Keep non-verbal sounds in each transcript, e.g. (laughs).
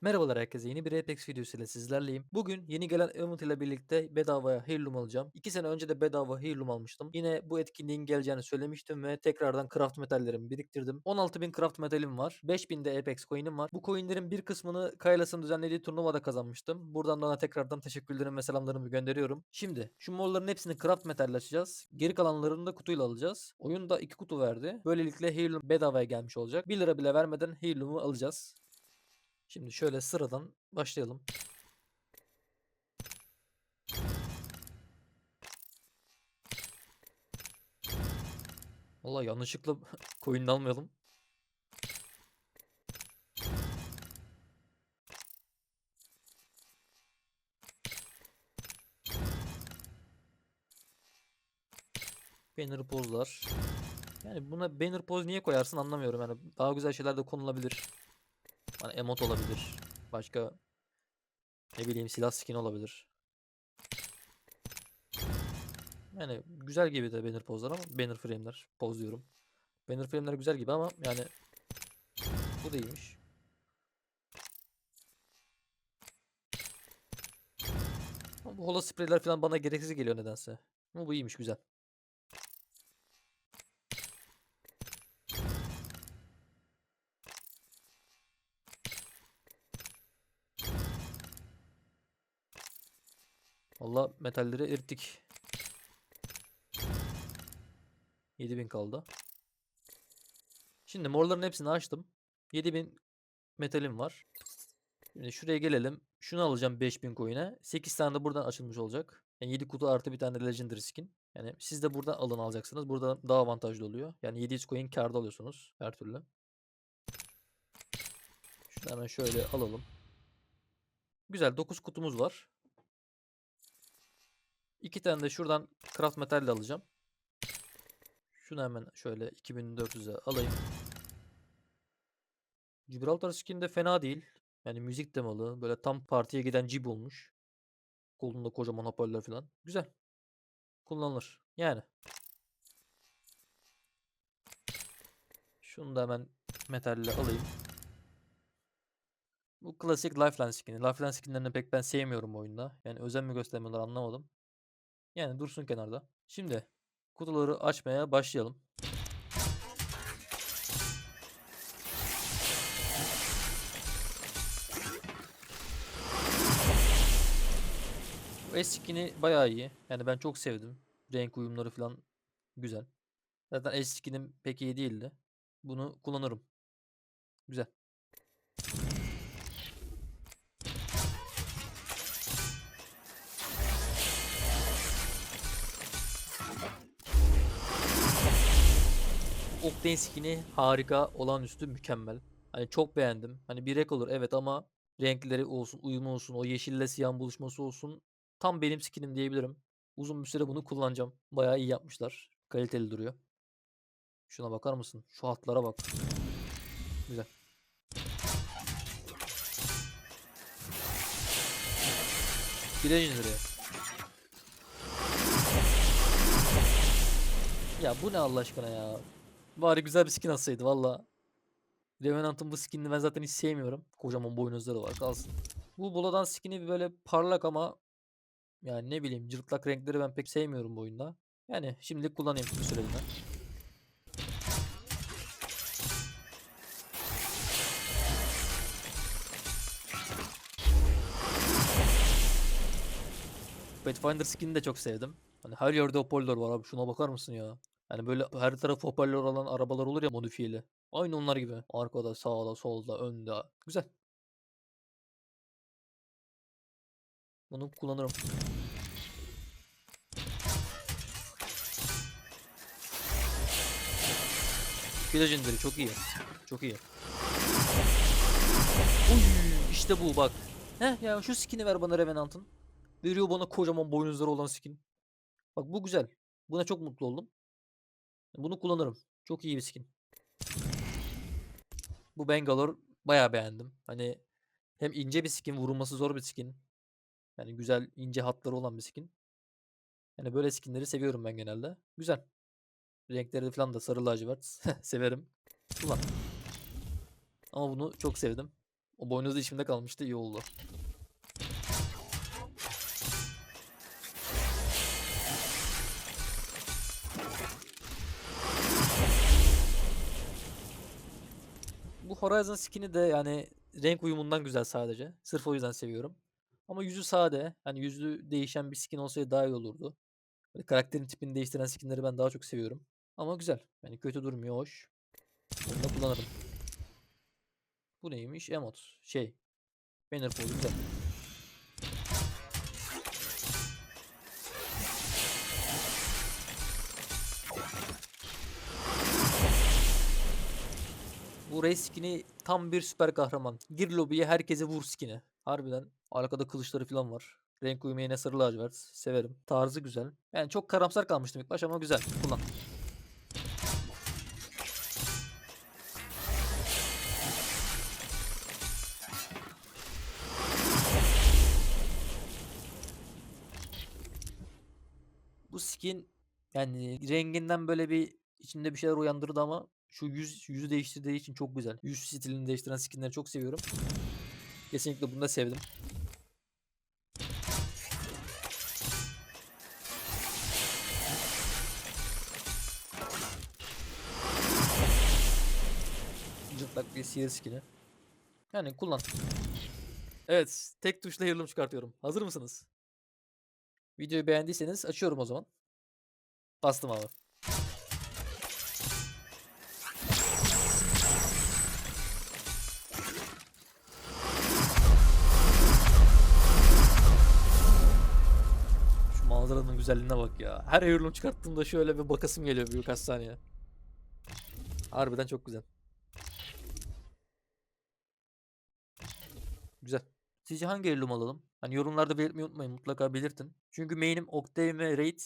Merhabalar herkese yeni bir Apex videosu ile sizlerleyim. Bugün yeni gelen event ile birlikte bedavaya Heirloom alacağım. 2 sene önce de bedava Heirloom almıştım. Yine bu etkinliğin geleceğini söylemiştim ve tekrardan craft metallerimi biriktirdim. 16.000 craft metalim var. 5.000 de Apex coin'im var. Bu coin'lerin bir kısmını Kaylas'ın düzenlediği turnuvada kazanmıştım. Buradan da ona tekrardan teşekkürlerimi ve selamlarımı gönderiyorum. Şimdi şu morların hepsini craft metalle açacağız. Geri kalanlarını da kutuyla alacağız. Oyunda 2 kutu verdi. Böylelikle Heirloom bedavaya gelmiş olacak. 1 lira bile vermeden Heirloom'u alacağız. Şimdi şöyle sıradan başlayalım. Vallahi yanlışlıkla (laughs) coin'ini almayalım. Banner pozlar. Yani buna banner poz niye koyarsın anlamıyorum. Yani daha güzel şeyler de konulabilir. Hani emot olabilir. Başka ne bileyim silah skin olabilir. Yani güzel gibi de banner pozlar ama banner frame'ler poz diyorum. Banner frame'ler güzel gibi ama yani bu değilmiş. Bu holo spreyler falan bana gereksiz geliyor nedense. Ama bu iyiymiş güzel. Valla metalleri erittik. 7000 kaldı. Şimdi morların hepsini açtım. 7000 metalim var. Şimdi şuraya gelelim. Şunu alacağım 5000 coin'e. 8 tane de buradan açılmış olacak. Yani 7 kutu artı bir tane legendary skin. Yani siz de buradan alın alacaksınız. Burada daha avantajlı oluyor. Yani 700 coin karda alıyorsunuz her türlü. Şunu hemen şöyle alalım. Güzel 9 kutumuz var. İki tane de şuradan craft metal de alacağım. Şunu hemen şöyle 2400'e alayım. Gibraltar skin de fena değil. Yani müzik temalı. Böyle tam partiye giden cib olmuş. Kolunda kocaman hoparlör falan. Güzel. Kullanılır. Yani. Şunu da hemen metalle alayım. Bu klasik Lifeline skin'i. Lifeline skinlerini pek ben sevmiyorum oyunda. Yani özen mi göstermiyorlar anlamadım. Yani dursun kenarda. Şimdi kutuları açmaya başlayalım. Bu eskini bayağı iyi. Yani ben çok sevdim. Renk uyumları falan güzel. Zaten eskinim pek iyi değildi. Bunu kullanırım. Güzel. Octane skin'i harika, olağanüstü, mükemmel. Hani çok beğendim. Hani bir renk olur evet ama renkleri olsun, uyumu olsun, o yeşille siyahın buluşması olsun. Tam benim skinim diyebilirim. Uzun bir süre bunu kullanacağım. Bayağı iyi yapmışlar. Kaliteli duruyor. Şuna bakar mısın? Şu hatlara bak. Güzel. Bir Legendary. Ya bu ne Allah aşkına ya. Bari güzel bir skin atsaydı valla. Revenant'ın bu skinini ben zaten hiç sevmiyorum. Kocaman boynuzları var kalsın. Bu Boladan skin'i böyle parlak ama yani ne bileyim cırtlak renkleri ben pek sevmiyorum bu oyunda. Yani şimdilik kullanayım bir süreliğine. Pathfinder skin'i de çok sevdim. Hani her yerde hoparlör var abi şuna bakar mısın ya? Hani böyle her tarafı hoparlör olan arabalar olur ya modifiyeli. Aynı onlar gibi. Arkada, sağda, solda, önde. Güzel. Bunu kullanırım. Bir Legendary çok iyi. Çok iyi. Uy, işte bu bak. Heh ya şu skin'i ver bana Revenant'ın. Veriyor bana kocaman boynuzları olan skin. Bak bu güzel. Buna çok mutlu oldum. Bunu kullanırım. Çok iyi bir skin. Bu Bangalore bayağı beğendim. Hani hem ince bir skin, vurulması zor bir skin. Yani güzel ince hatları olan bir skin. Yani böyle skinleri seviyorum ben genelde. Güzel. Renkleri falan da sarı lacivert. (laughs) Severim. Ulan. Ama bunu çok sevdim. O boynuzlu içimde kalmıştı iyi oldu. Horizon skin'i de yani renk uyumundan güzel sadece. Sırf o yüzden seviyorum. Ama yüzü sade. Hani yüzü değişen bir skin olsaydı daha iyi olurdu. Böyle karakterin tipini değiştiren skinleri ben daha çok seviyorum. Ama güzel. Yani kötü durmuyor, hoş. Bunu da kullanırım. Bu neymiş? Emot. Şey. Banner pose güzel. Bu Rey skin'i tam bir süper kahraman. Gir lobiye herkese vur skin'i. Harbiden. Arkada kılıçları falan var. Renk uyumu yine sarı lacivert. Severim. Tarzı güzel. Yani çok karamsar kalmıştım ilk baş ama güzel. Kullan. Bu skin yani renginden böyle bir içimde bir şeyler uyandırdı ama şu yüz yüzü değiştirdiği için çok güzel. Yüz stilini değiştiren skinleri çok seviyorum. Kesinlikle bunu da sevdim. Cırtlak bir sihir skin'i. Yani kullan. Evet, tek tuşla heirloom çıkartıyorum. Hazır mısınız? Videoyu beğendiyseniz açıyorum o zaman. Bastım abi. Manzaranın güzelliğine bak ya. Her heirloom çıkarttığımda şöyle bir bakasım geliyor birkaç saniye. Harbiden çok güzel. Güzel. Sizce hangi heirloom alalım? Hani yorumlarda belirtmeyi unutmayın. Mutlaka belirtin. Çünkü main'im Octane ve Raid.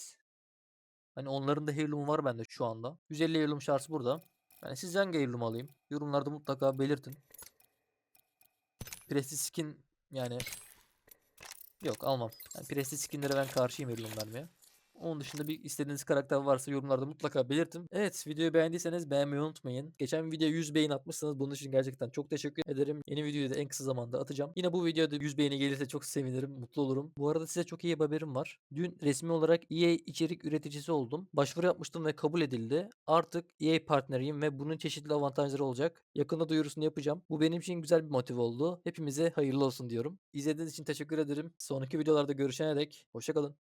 Hani onların da heirloom'u var bende şu anda. 150 heirloom şarjı burada. Yani siz hangi heirloom alayım? Yorumlarda mutlaka belirtin. Prestige skin yani yok almam. Yani Prestige skinlere ben karşıyım heirloom vermeye. Onun dışında bir istediğiniz karakter varsa yorumlarda mutlaka belirtin. Evet videoyu beğendiyseniz beğenmeyi unutmayın. Geçen video 100 beğeni atmışsınız. Bunun için gerçekten çok teşekkür ederim. Yeni videoyu da en kısa zamanda atacağım. Yine bu videoda 100 beğeni gelirse çok sevinirim. Mutlu olurum. Bu arada size çok iyi bir haberim var. Dün resmi olarak EA içerik üreticisi oldum. Başvuru yapmıştım ve kabul edildi. Artık EA partneriyim ve bunun çeşitli avantajları olacak. Yakında duyurusunu yapacağım. Bu benim için güzel bir motive oldu. Hepimize hayırlı olsun diyorum. İzlediğiniz için teşekkür ederim. Sonraki videolarda görüşene dek hoşçakalın.